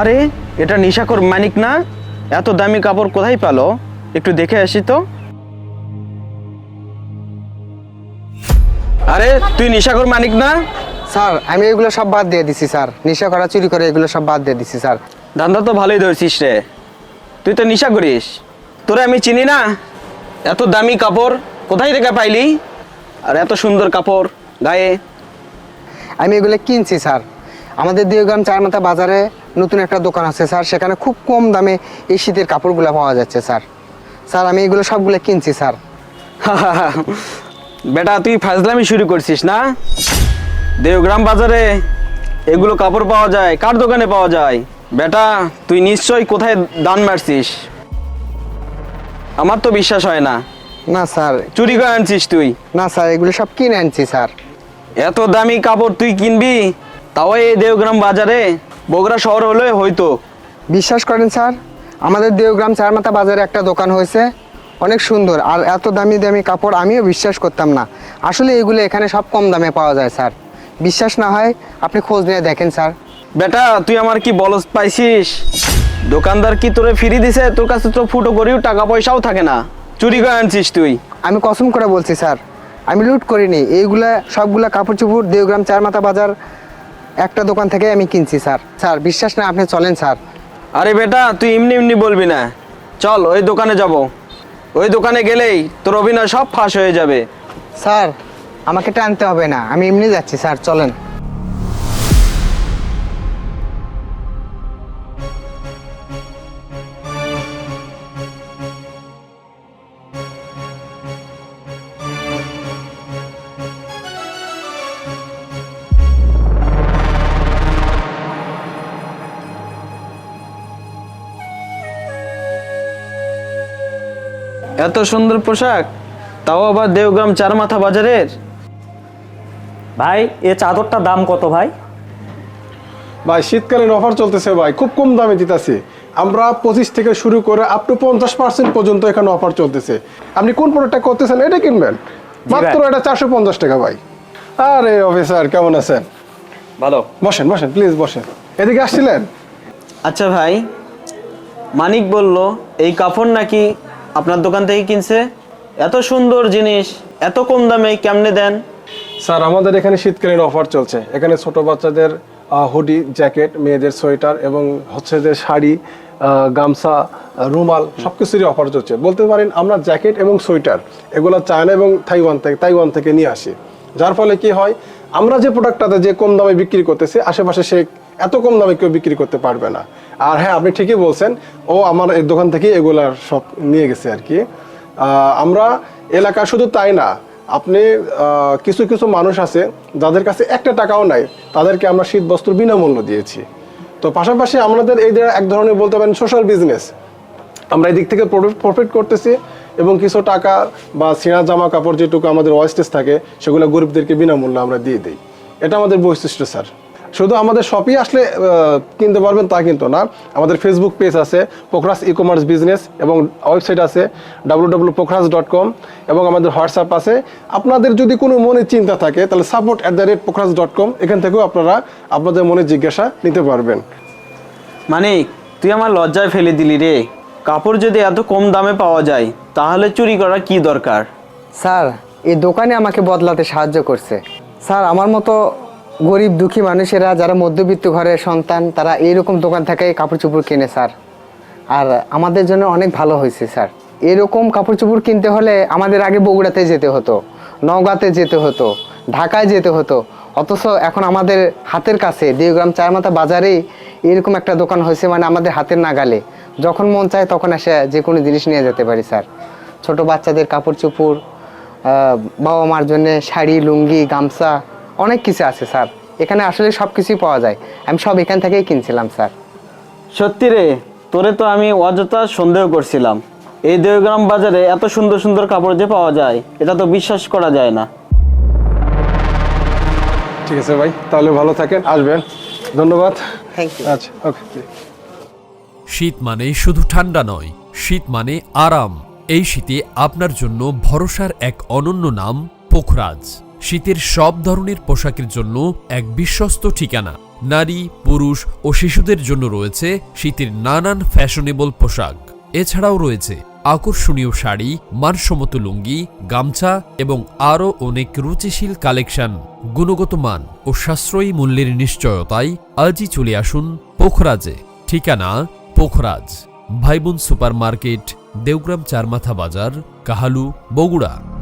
আরে এটা নিশাকর মানিক না? এত দামি কাপড় কোথায় পেল? একটু দেখে আসি তো। আরে তুই নিশাকর মানিক না? স্যার আমি এগুলো সব বাদ দিয়ে দিছি স্যার। নেশা করা চুরি করে এগুলো সব বাদ দিয়ে দিছি স্যার। ধান্দা তো ভালোই ধরছিস রে। তুই তো নিশা করিস। তোরে আমি চিনি না। এত দামি কাপড় কোথায় থেকে পাইলি? আর এত সুন্দর কাপড় গায়ে। আমি এগুলো কিনছি স্যার। আমাদের দিওগ্রাম চারমাথা বাজারে নতুন একটা দোকান আছে স্যার। সেখানে খুব কম দামে এই শীতের কাপড়গুলো পাওয়া যাচ্ছে স্যার। স্যার আমি এগুলো সবগুলো কিনছি স্যার। বেটা তুই ফাজলামি শুরু করছিস না? দেওগ্রাম বাজারে এগুলো কাপড় পাওয়া যায় কার দোকানে পাওয়া যায়? বেটা তুই নিশ্চয়ই কোথায় দান মারছিস? আমার তো বিশ্বাস হয় না। না স্যার। চুরি করে আনছিস তুই? না স্যার এগুলো সব কিনে আনছি স্যার। এত দামি কাপড় তুই কিনবি? তাও এই দেওগ্রাম বাজারে বগুড়া শহর হলে হয়তো বিশ্বাস করেন স্যার আমাদের দেওগ্রাম চারমাথা বাজারে একটা দোকান হয়েছে অনেক সুন্দর আর এত দামি দামি কাপড় আমিও বিশ্বাস করতাম না। আসলে এগুলো এখানে সব কম দামে পাওয়া যায় স্যার। বিশ্বাস না হয় আপনি খোঁজ নিয়ে দেখেন স্যার। বেটা তুই আমার কি বলস পাইছিস? দোকানদার কি তোরে ফিরি দিছে? তোর কাছে তো ফুটো করিও টাকা পয়সাও থাকে না। চুরি করে আনছিস তুই। আমি কসম করে বলছি স্যার আমি লুট করিনি। এইগুলা সবগুলা কাপড় চুপড় দেওগ্রাম চারমাথা বাজার একটা দোকান থেকে আমি কিনছি স্যার। স্যার বিশ্বাস না আপনি চলেন স্যার। আরে বেটা তুই এমনি এমনি বলবি না। চল ওই দোকানে যাব। ওই দোকানে গেলেই তোর অভিনয় সব ফাঁস হয়ে যাবে। স্যার আমাকে টানতে হবে না। আমি এমনি যাচ্ছি স্যার চলেন। এত সুন্দর পোশাক তাও আবার দেওগ্রাম চার মাথা বাজারের? ভাই এ চাদরটার দাম কত ভাই? ভাই শীতকালীন অফার চলতেছে ভাই খুব কম দামে দিতেছি। আমরা পঁচিশ থেকে শুরু করে আপ টু পঞ্চাশ পার্সেন্ট পর্যন্ত এখানে অফার চলতেছে। আপনি কোন প্রোডাক্টটা করতেছেন এটা কিনবেন? মাত্র এটা চারশো পঞ্চাশ টাকা ভাই। আরে অফিসার কেমন আছেন? ভালো। বসেন বসেন প্লিজ বসেন। এদিকে আসছিলেন? আচ্ছা ভাই মানিক বলল এই কাপড় নাকি আপনার দোকান থেকে কিনছে? এত সুন্দর জিনিস, এত কম দামে কেমনে দেন? স্যার, আমাদের এখানে শীতকালীন অফার চলছে। এখানে ছোট বাচ্চাদের হুডি, জ্যাকেট, মেয়েদের সোয়েটার এবং হচ্ছে যে শাড়ি গামছা, রুমাল সব কিছুরই অফার চলছে। বলতে পারেন আমরা জ্যাকেট এবং সোয়েটার, এগুলো চায়না এবং তাইওয়ান থেকে তাইওয়ান থেকে নিয়ে আসি। যার ফলে কি হয়, আমরা যে প্রোডাক্টটাতে যে কম দামে বিক্রি করতেছি, আশেপাশে সে এত কম দামে কেউ বিক্রি করতে পারবে না। আর হ্যাঁ আপনি ঠিকই বলছেন, ও আমার এই দোকান থেকে এগুলার সব নিয়ে গেছে আর কি। আমরা এলাকা শুধু তাই না, আপনি কিছু কিছু মানুষ আছে, যাদের কাছে একটা টাকাও নাই, তাদেরকে আমরা শীত বস্ত্র বিনামূল্য দিয়েছি। তো পাশাপাশি আমাদের এই এক ধরনের বলতে পারেন সোশ্যাল বিজনেস আমরা এই দিক থেকে প্রফিট করতেছি এবং কিছু টাকা বা ছেঁড়া জামা কাপড় যেটুকু আমাদের ওয়েস্টেজ থাকে, সেগুলো গরিবদেরকে বিনামূল্যে আমরা দিয়ে দিই। এটা আমাদের বৈশিষ্ট্য, স্যার। শুধু আমাদের শপে আসলে কিনতে পারবেন তা কিন্তু না। আমাদের ফেসবুক পেজ আছে পোখরাস ই কমার্স বিজনেস এবং ওয়েবসাইট আছে W W Pokhras dot com এবং আমাদের হোয়াটসঅ্যাপ আছে। আপনাদের যদি কোনো মনে চিন্তা থাকে তাহলে support at the rate Pokhras dot com এখান থেকেও আপনারা আপনাদের মনে জিজ্ঞাসা নিতে পারবেন। মানে তুই আমার লজ্জায় ফেলে দিলি রে। কাপড় যদি এত কম দামে পাওয়া যায় তাহলে চুরি করার কি দরকার? স্যার এই দোকানে আমাকে বদলাতে সাহায্য করছে। স্যার আমার মতো গরিব, দুঃখী মানুষেরা, যারা মধ্যবিত্ত ঘরের সন্তান, তারা এইরকম দোকান থেকে কাপড় চোপড় কেনে, স্যার। আর আমাদের জন্য অনেক ভালো হয়েছে, স্যার। এরকম কাপড় চোপড় কিনতে হলে আমাদের আগে বগুড়াতে যেতে হতো, নওগাঁতে যেতে হতো, ঢাকায় যেতে হতো। অথচ এখন আমাদের হাতের কাছে, দেওগ্রাম চারমাথা বাজারেই এরকম একটা দোকান হয়েছে মানে আমাদের হাতের নাগালে। যখন মন চায়, তখন এসে যে কোনো জিনিস নিয়ে যেতে পারি, স্যার। ছোট বাচ্চাদের কাপড় চোপড় বাবা মার জন্যে শাড়ি, লুঙ্গি, গামছা অনেক কিছু আছে স্যার। এখানে আসলে সব কিছুই পাওয়া যায়। আমি সব এখান থেকেই কিনছিলাম স্যার। সত্যি রে তোরে তো আমি অযথা সন্দেহ করছিলাম। এই দেওগ্রাম বাজারে এত সুন্দর সুন্দর কাপড় যে পাওয়া যায় এটা তো বিশ্বাস করা যায় না। ঠিক আছে ভাই তাহলে ভালো থাকেন আসবেন। ধন্যবাদ। থ্যাংক ইউ আচ্ছা ওকে শীত মানে শুধু ঠান্ডা নয় শীত মানে আরাম। এই শীতে আপনার জন্য ভরসার এক অনন্য নাম পোখরাজ। শীতের সব ধরনের পোশাকের জন্য এক বিশ্বস্ত ঠিকানা। নারী, পুরুষ ও শিশুদের জন্য রয়েছে শীতের নানান ফ্যাশনেবল পোশাক। এছাড়াও রয়েছে আকর্ষণীয় শাড়ি, মানসম্মত লুঙ্গি, গামছা এবং আরও অনেক রুচিশীল কালেকশন। গুণগত মান ও সাশ্রয়ী মূল্যের নিশ্চয়তায় আজই চলে আসুন পোখরাজে। ঠিকানা পোখরাজ। ভাইবোন সুপার মার্কেট দেওগ্রাম চারমাথা বাজার, কাহালু, বগুড়া।